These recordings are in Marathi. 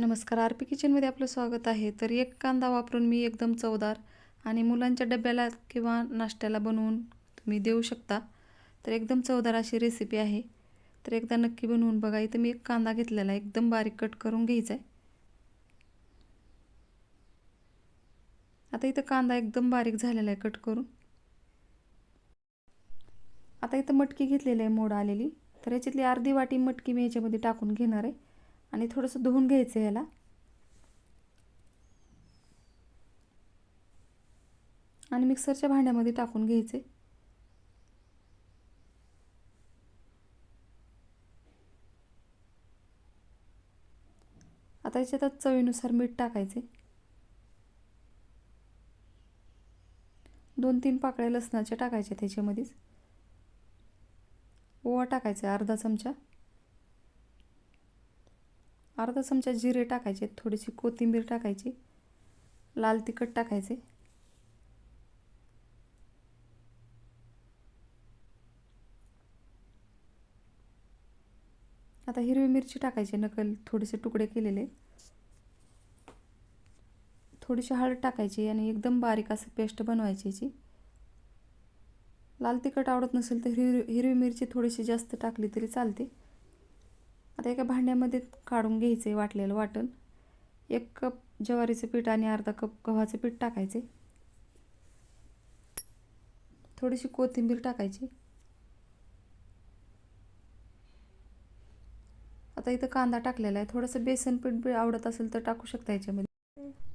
नमस्कार आर पी किचनमध्ये आपलं स्वागत आहे. तर एक कांदा वापरून मी एकदम चवदार आणि मुलांच्या डब्याला किंवा नाश्त्याला बनवून तुम्ही देऊ शकता. तर एकदम चवदार अशी रेसिपी आहे. तर एकदा नक्की बनवून बघा. इथं मी एक कांदा घेतलेला आहे. एकदम बारीक कट करून घ्यायचा आहे. आता इथं कांदा एकदम बारीक झालेला आहे कट करून. आता इथं मटकी घेतलेली आहे. मोड आलेली. तर याच्यातली अर्धी वाटी मटकी मी याच्यामध्ये टाकून घेणार आहे. आणि थोडंसं धुवून घ्यायचं याला. आणि मिक्सरच्या भांड्यामध्ये टाकून घ्यायचे. आता याच्यात चवीनुसार मीठ टाकायचे. दोन तीन पाकळ्या लसणाच्या टाकायच्या त्याच्यामध्येच. ओवा टाकायचा अर्धा चमचा. अर्धा चमचा जिरे टाकायचे थोडीशी कोथिंबीर टाकायची लाल तिखट टाकायचे. आता हिरवी मिरची टाकायची नकल थोडेसे तुकडे केलेले. थोडीशी हळद टाकायची आणि एकदम बारीक असं पेस्ट बनवायची याची. लाल तिखट आवडत नसेल तर हिरवी हिरवी मिरची थोडीशी जास्त टाकली तरी चालते. आता एका भांड्यामध्ये काढून घ्यायचं आहे वाटलेलं वाटण. एक कप ज्वारीचं पीठ आणि अर्धा कप गव्हाचं पीठ टाकायचे. थोडीशी कोथिंबीर टाकायची. आता इथं कांदा टाकलेला आहे. थोडंसं बेसन पीठ आवडत असेल तर टाकू शकता याच्यामध्ये.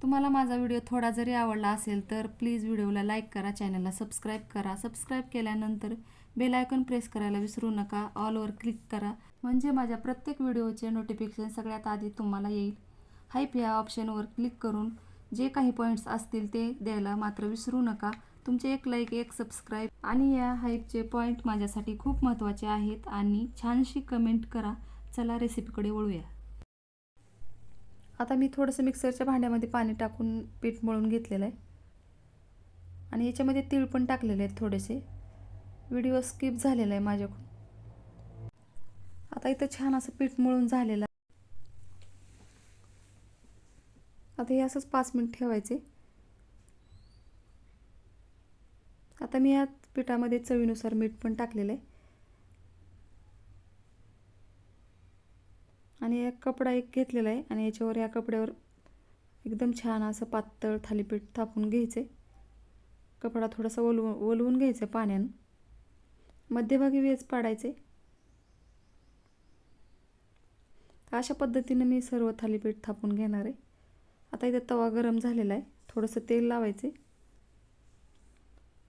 तुम्हाला माझा व्हिडिओ थोडा जरी आवडला असेल तर प्लीज व्हिडिओला लाईक करा चॅनलला सबस्क्राईब करा. सबस्क्राईब केल्यानंतर बेल आयकॉन प्रेस करायला विसरू नका. ऑलवर क्लिक करा. म्हणजे माझ्या प्रत्येक व्हिडिओचे नोटिफिकेशन सगळ्यात आधी तुम्हाला येईल. हाईप या ऑप्शनवर क्लिक करून जे काही पॉईंट्स असतील ते द्यायला मात्र विसरू नका. तुमचे एक लाईक एक सबस्क्राईब आणि या हाईपचे पॉईंट माझ्यासाठी खूप महत्त्वाचे आहेत आणि छानशी कमेंट करा. चला रेसिपीकडे वळूया. आता मी थोडंसं मिक्सरच्या भांड्यामध्ये पाणी टाकून पीठ मळून घेतलेलं आहे. आणि याच्यामध्ये तीळ पण टाकलेले आहेत थोडेसे. व्हिडिओ स्किप झालेला आहे माझ्याकडून. आता इथं छान असं पीठ मळून झालेलं आता हे असंच पाच मिनिट ठेवायचे. आता मी या पिठामध्ये चवीनुसार मीठ पण टाकलेलं आहे. आणि एक कपडा एक घेतलेला आहे आणि याच्यावर या कपड्यावर एकदम छान असं पातळ थालीपीठ थापून घ्यायचे. कपडा थोडासा ओलवून ओलवून घ्यायचं पाण्यानं. मध्यभागी वेज पाडायचे. अशा पद्धतीनं मी सर्व थालीपीठ थापून घेणार आहे. आता इथं तवा गरम झालेला आहे. थोडंसं तेल लावायचे.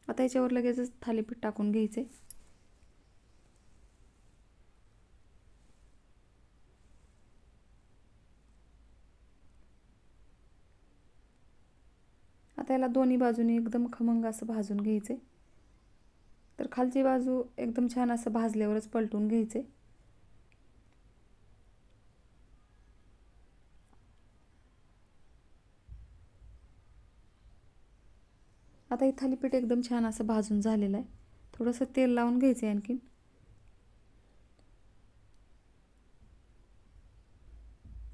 आता याच्यावर लगेचच थालीपीठ टाकून घ्यायचे. आता याला दोन्ही बाजूनी एकदम खमंग असं भाजून घ्यायचे. तर खालची बाजू एकदम छान असं भाजल्यावरच पलटून घ्यायचे. आता हे थालीपीठ एकदम छान असं भाजून झालेलं आहे. थोडंसं तेल लावून घ्यायचं आहे आणखीन.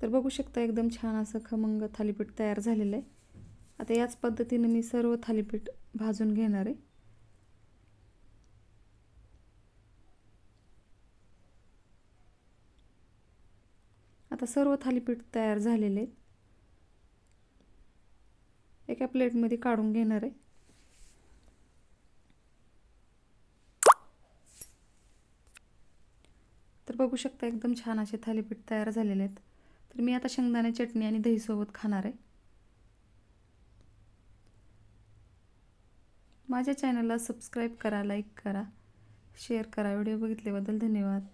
तर बघू शकता एकदम छान असं खमंग थालीपीठ तयार झालेलं आहे. आता याच पद्धतीनं मी सर्व थालीपीठ भाजून घेणार आहे. आता सर्व थालीपीठ तयार झालेले आहेत. एका प्लेटमध्ये काढून घेणार आहे. तर बघू शकता एकदम छान असे थालीपीठ तयार झालेले आहेत. तर मी आता शेंगदाणे चटणी आणि दहीसोबत खाणार आहे. माझ्या चॅनलला सबस्क्राईब करा लाईक करा शेअर करा. व्हिडिओ बघितल्याबद्दल धन्यवाद.